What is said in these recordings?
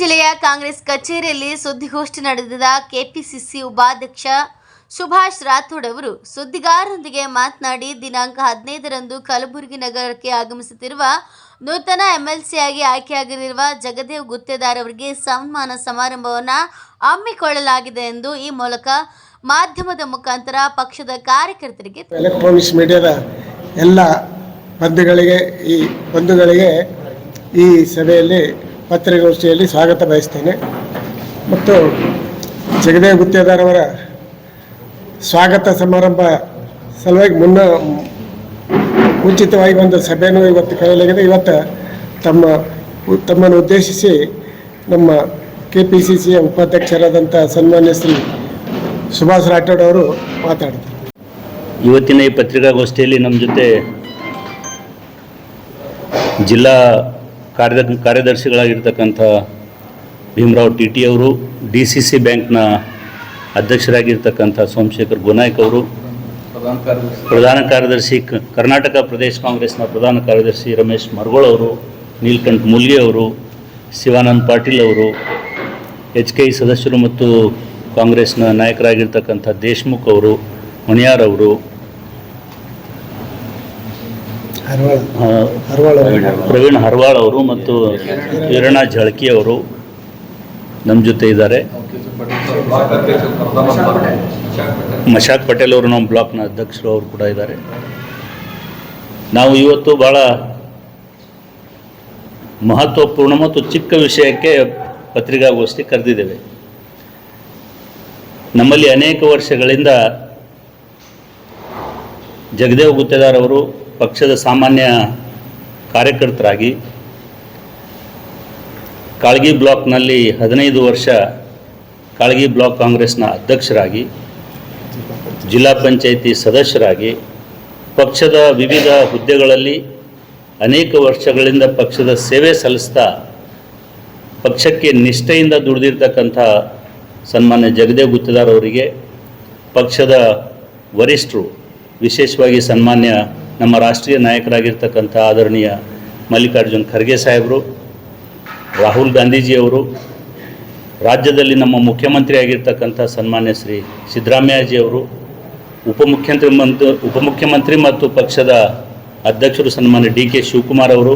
ಜಿಲ್ಲೆಯ ಕಾಂಗ್ರೆಸ್ ಕಚೇರಿಯಲ್ಲಿ ಸುದ್ದಿಗೋಷ್ಠಿ ನಡೆದಿದ ಕೆಪಿಸಿಸಿ ಉಪಾಧ್ಯಕ್ಷ ಸುಭಾಷ್ ರಾಥೋಡ್ ಅವರು ಸುದ್ದಿಗಾರರೊಂದಿಗೆ ಮಾತನಾಡಿ, ದಿನಾಂಕ ಹದಿನೈದರಂದು ಕಲಬುರಗಿ ನಗರಕ್ಕೆ ಆಗಮಿಸುತ್ತಿರುವ ನೂತನ ಎಂಎಲ್ಸಿಯಾಗಿ ಆಯ್ಕೆಯಾಗಿರುವ ಜಗದೇವ್ ಗುತ್ತೇದಾರ್ ಅವರಿಗೆ ಸನ್ಮಾನ ಸಮಾರಂಭವನ್ನು ಹಮ್ಮಿಕೊಳ್ಳಲಾಗಿದೆ ಎಂದು ಈ ಮೂಲಕ ಮಾಧ್ಯಮದ ಮುಖಾಂತರ ಪಕ್ಷದ ಕಾರ್ಯಕರ್ತರಿಗೆ ಎಲೆಕ್ಟ್ರಾನಿಕ್ಸ್ ಮೀಡಿಯಾದ ಎಲ್ಲ ಬಂಧುಗಳಿಗೆ, ಈ ಬಂಧುಗಳಿಗೆ ಈ ಸಭೆಯಲ್ಲಿ ಪತ್ರಿಕಾಗೋಷ್ಠಿಯಲ್ಲಿ ಸ್ವಾಗತ ಬಯಸ್ತೇನೆ. ಮತ್ತು ಜಗದೇವ್ ಗುತ್ತೇದಾರವರ ಸ್ವಾಗತ ಸಮಾರಂಭ ಸಲುವಾಗಿ ಮುನ್ನ ಮುಂಚಿತವಾಗಿ ಒಂದು ಸಭೆಯನ್ನು ಇವತ್ತು ಕರೆಯಲಾಗಿದೆ. ಇವತ್ತು ತಮ್ಮ ತಮ್ಮನ್ನು ಉದ್ದೇಶಿಸಿ ನಮ್ಮ ಕೆ ಪಿ ಸಿ ಸಿಯ ಉಪಾಧ್ಯಕ್ಷರಾದಂಥ ಸನ್ಮಾನ್ಯ ಶ್ರೀ ಸುಭಾಷ್ ರಾಠೋಡ್ ಅವರು ಮಾತಾಡ್ತಾರೆ. ಇವತ್ತಿನ ಈ ಪತ್ರಿಕಾಗೋಷ್ಠಿಯಲ್ಲಿ ನಮ್ಮ ಜೊತೆ ಜಿಲ್ಲಾ ಕಾರ್ಯ ಕಾರ್ಯದರ್ಶಿಗಳಾಗಿರ್ತಕ್ಕಂಥ ಭೀಮರಾವ್ ಟಿ ಟಿ ಅವರು ಡಿ ಸಿ ಸಿ ಬ್ಯಾಂಕ್ನ ಅಧ್ಯಕ್ಷರಾಗಿರ್ತಕ್ಕಂಥ ಸೋಮಶೇಖರ್ ಗುನಾಯ್ಕ್ ಅವರು ಪ್ರಧಾನ ಕಾರ್ಯದರ್ಶಿ. ಕರ್ನಾಟಕ ಪ್ರದೇಶ ಕಾಂಗ್ರೆಸ್ನ ಪ್ರಧಾನ ಕಾರ್ಯದರ್ಶಿ ರಮೇಶ್ ಮರ್ಗೋಳ್ ಅವರು ನೀಲ್ಕಂಠ್ ಮುಲ್ಗೆ ಅವರು ಶಿವಾನಂದ್ ಪಾಟೀಲ್ ಅವರು ಎಚ್ ಕೆ ಸದಸ್ಯರು ಮತ್ತು ಕಾಂಗ್ರೆಸ್ನ ನಾಯಕರಾಗಿರ್ತಕ್ಕಂಥ ದೇಶ್ಮುಖ್ ಅವರು ಮಣಿಯಾರ್ ಅವರು ಹರವಾಳ ಆ, ಹರವಾಳ ಅವರು. ಪ್ರವೀಣ್ ಹರ್ವಾಳ್ ಅವರು ಮತ್ತು ಕಿರಣ ಜಳಕಿ ಅವರು ನಮ್ಮ ಜೊತೆ ಇದ್ದಾರೆ. ಮಶಾಕ್ ಪಟೇಲ್ ಅವರು ನಮ್ಮ ಬ್ಲಾಕ್ನ ಅಧ್ಯಕ್ಷರು ಅವರು ಕೂಡ ಇದ್ದಾರೆ. ನಾವು ಇವತ್ತು ಭಾಳ ಮಹತ್ವಪೂರ್ಣ ಮತ್ತು ಚಿಕ್ಕ ವಿಷಯಕ್ಕೆ ಪತ್ರಿಕಾಗೋಷ್ಠಿ ಕರೆದಿದ್ದೇವೆ. ನಮ್ಮಲ್ಲಿ ಅನೇಕ ವರ್ಷಗಳಿಂದ ಜಗದೇವ್ ಗುತ್ತೇದಾರ್ ಅವರು ಪಕ್ಷದ ಸಾಮಾನ್ಯ ಕಾರ್ಯಕರ್ತರಾಗಿ ಕಾಳಗಿ ಬ್ಲಾಕ್ನಲ್ಲಿ ಹದಿನೈದು ವರ್ಷ ಕಾಳಗಿ ಬ್ಲಾಕ್ ಕಾಂಗ್ರೆಸ್ನ ಅಧ್ಯಕ್ಷರಾಗಿ, ಜಿಲ್ಲಾ ಪಂಚಾಯಿತಿ ಸದಸ್ಯರಾಗಿ, ಪಕ್ಷದ ವಿವಿಧ ಹುದ್ದೆಗಳಲ್ಲಿ ಅನೇಕ ವರ್ಷಗಳಿಂದ ಪಕ್ಷದ ಸೇವೆ ಸಲ್ಲಿಸ್ತಾ ಪಕ್ಷಕ್ಕೆ ನಿಷ್ಠೆಯಿಂದ ದುಡಿದಿರ್ತಕ್ಕಂಥ ಸನ್ಮಾನ್ಯ ಜಗದೇವ್ ಗುತ್ತಿದಾರ್ ಅವರಿಗೆ, ಪಕ್ಷದ ವರಿಷ್ಠರು ವಿಶೇಷವಾಗಿ ಸನ್ಮಾನ್ಯ ನಮ್ಮ ರಾಷ್ಟ್ರೀಯ ನಾಯಕರಾಗಿರ್ತಕ್ಕಂಥ ಆದರಣೀಯ ಮಲ್ಲಿಕಾರ್ಜುನ್ ಖರ್ಗೆ ಸಾಹೇಬರು, ರಾಹುಲ್ ಗಾಂಧೀಜಿಯವರು, ರಾಜ್ಯದಲ್ಲಿ ನಮ್ಮ ಮುಖ್ಯಮಂತ್ರಿ ಆಗಿರ್ತಕ್ಕಂಥ ಸನ್ಮಾನ್ಯ ಶ್ರೀ ಸಿದ್ದರಾಮಯ್ಯಜಿಯವರು ಉಪಮುಖ್ಯಮಂತ್ರಿ ಮತ್ತು ಉಪಮುಖ್ಯಮಂತ್ರಿ ಮತ್ತು ಪಕ್ಷದ ಅಧ್ಯಕ್ಷರು ಸನ್ಮಾನ್ಯ ಡಿ ಕೆ ಶಿವಕುಮಾರ್ ಅವರು,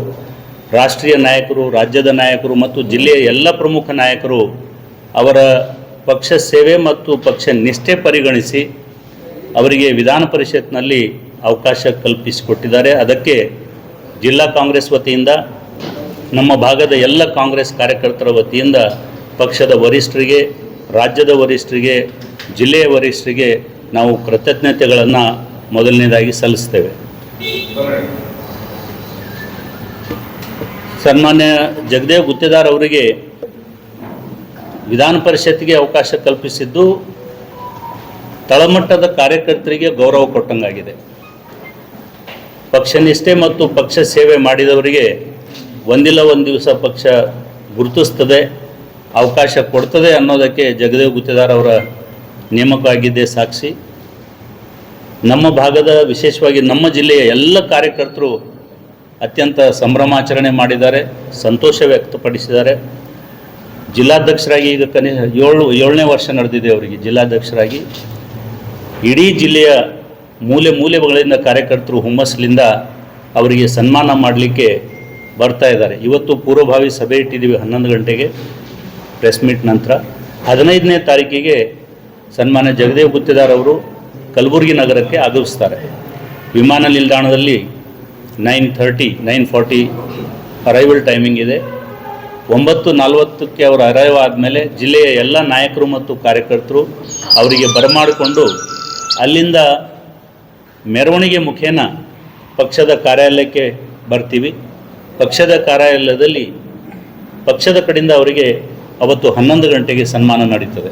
ರಾಷ್ಟ್ರೀಯ ನಾಯಕರು, ರಾಜ್ಯದ ನಾಯಕರು ಮತ್ತು ಜಿಲ್ಲೆಯ ಎಲ್ಲ ಪ್ರಮುಖ ನಾಯಕರು ಅವರ ಪಕ್ಷ ಸೇವೆ ಮತ್ತು ಪಕ್ಷ ನಿಷ್ಠೆ ಪರಿಗಣಿಸಿ ಅವರಿಗೆ ವಿಧಾನ ಪರಿಷತ್ನಲ್ಲಿ ಅವಕಾಶ ಕಲ್ಪಿಸಿಕೊಟ್ಟಿದ್ದಾರೆ. ಅದಕ್ಕೆ ಜಿಲ್ಲಾ ಕಾಂಗ್ರೆಸ್ ವತಿಯಿಂದ, ನಮ್ಮ ಭಾಗದ ಎಲ್ಲ ಕಾಂಗ್ರೆಸ್ ಕಾರ್ಯಕರ್ತರ ವತಿಯಿಂದ ಪಕ್ಷದ ವರಿಷ್ಠರಿಗೆ, ರಾಜ್ಯದ ವರಿಷ್ಠರಿಗೆ, ಜಿಲ್ಲೆಯ ವರಿಷ್ಠರಿಗೆ ನಾವು ಕೃತಜ್ಞತೆಗಳನ್ನು ಮೊದಲನೇದಾಗಿ ಸಲ್ಲಿಸ್ತೇವೆ. ಸನ್ಮಾನ್ಯ ಜಗದೇವ್ ಗುತ್ತೇದಾರ್ ಅವರಿಗೆ ವಿಧಾನ ಪರಿಷತ್ಗೆ ಅವಕಾಶ ಕಲ್ಪಿಸಿದ್ದು, ತಳಮಟ್ಟದ ಕಾರ್ಯಕರ್ತರಿಗೆ ಗೌರವ ಕೊಟ್ಟಂಗಾಗಿದೆ. ಪಕ್ಷ ನಿಷ್ಠೆ ಮತ್ತು ಪಕ್ಷ ಸೇವೆ ಮಾಡಿದವರಿಗೆ ಒಂದಿಲ್ಲ ಒಂದು ದಿವಸ ಪಕ್ಷ ಗುರುತಿಸ್ತದೆ, ಅವಕಾಶ ಕೊಡ್ತದೆ ಅನ್ನೋದಕ್ಕೆ ಜಗದೇವ್ ಗುತ್ತೇದಾರ್ ಅವರ ನೇಮಕ ಆಗಿದ್ದೇ ಸಾಕ್ಷಿ. ನಮ್ಮ ಭಾಗದ, ವಿಶೇಷವಾಗಿ ನಮ್ಮ ಜಿಲ್ಲೆಯ ಎಲ್ಲ ಕಾರ್ಯಕರ್ತರು ಅತ್ಯಂತ ಸಂಭ್ರಮಾಚರಣೆ ಮಾಡಿದ್ದಾರೆ, ಸಂತೋಷ ವ್ಯಕ್ತಪಡಿಸಿದ್ದಾರೆ. ಜಿಲ್ಲಾಧ್ಯಕ್ಷರಾಗಿ ಈಗ ಕನಿಷ್ಠ ಏಳು, ಏಳನೇ ವರ್ಷ ನಡೆದಿದೆ ಅವರಿಗೆ, ಜಿಲ್ಲಾಧ್ಯಕ್ಷರಾಗಿ. ಇಡೀ ಜಿಲ್ಲೆಯ ಮೂಲೆ ಮೂಲೆಗಳಿಂದ ಕಾರ್ಯಕರ್ತರು ಹುಮ್ಮಸ್ಲಿಂದ ಅವರಿಗೆ ಸನ್ಮಾನ ಮಾಡಲಿಕ್ಕೆ ಬರ್ತಾ ಇದ್ದಾರೆ. ಇವತ್ತು ಪೂರ್ವಭಾವಿ ಸಭೆ ಇಟ್ಟಿದ್ದೀವಿ ಹನ್ನೊಂದು ಗಂಟೆಗೆ, ಪ್ರೆಸ್ ಮೀಟ್ ನಂತರ. ಹದಿನೈದನೇ ತಾರೀಕಿಗೆ ಸನ್ಮಾನ್ಯ ಜಗದೇವ್ ಗುತ್ತೇದಾರ್ ಅವರು ಕಲಬುರಗಿ ನಗರಕ್ಕೆ ಆಗಮಿಸ್ತಾರೆ. ವಿಮಾನ ನಿಲ್ದಾಣದಲ್ಲಿ nine thirty, nine forty arrival timing ಇದೆ. ಒಂಬತ್ತು ನಲವತ್ತಕ್ಕೆ ಅವರು ಅರೈವ್ ಆದಮೇಲೆ ಜಿಲ್ಲೆಯ ಎಲ್ಲ ನಾಯಕರು ಮತ್ತು ಕಾರ್ಯಕರ್ತರು ಅವರಿಗೆ ಬರಮಾಡಿಕೊಂಡು ಅಲ್ಲಿಂದ ಮೆರವಣಿಗೆ ಮುಖೇನ ಪಕ್ಷದ ಕಾರ್ಯಾಲಯಕ್ಕೆ ಬರ್ತೀವಿ. ಪಕ್ಷದ ಕಾರ್ಯಾಲಯದಲ್ಲಿ ಪಕ್ಷದ ಕಡೆಯಿಂದ ಅವರಿಗೆ ಅವತ್ತು ಹನ್ನೊಂದು ಗಂಟೆಗೆ ಸನ್ಮಾನ ನಡೀತದೆ.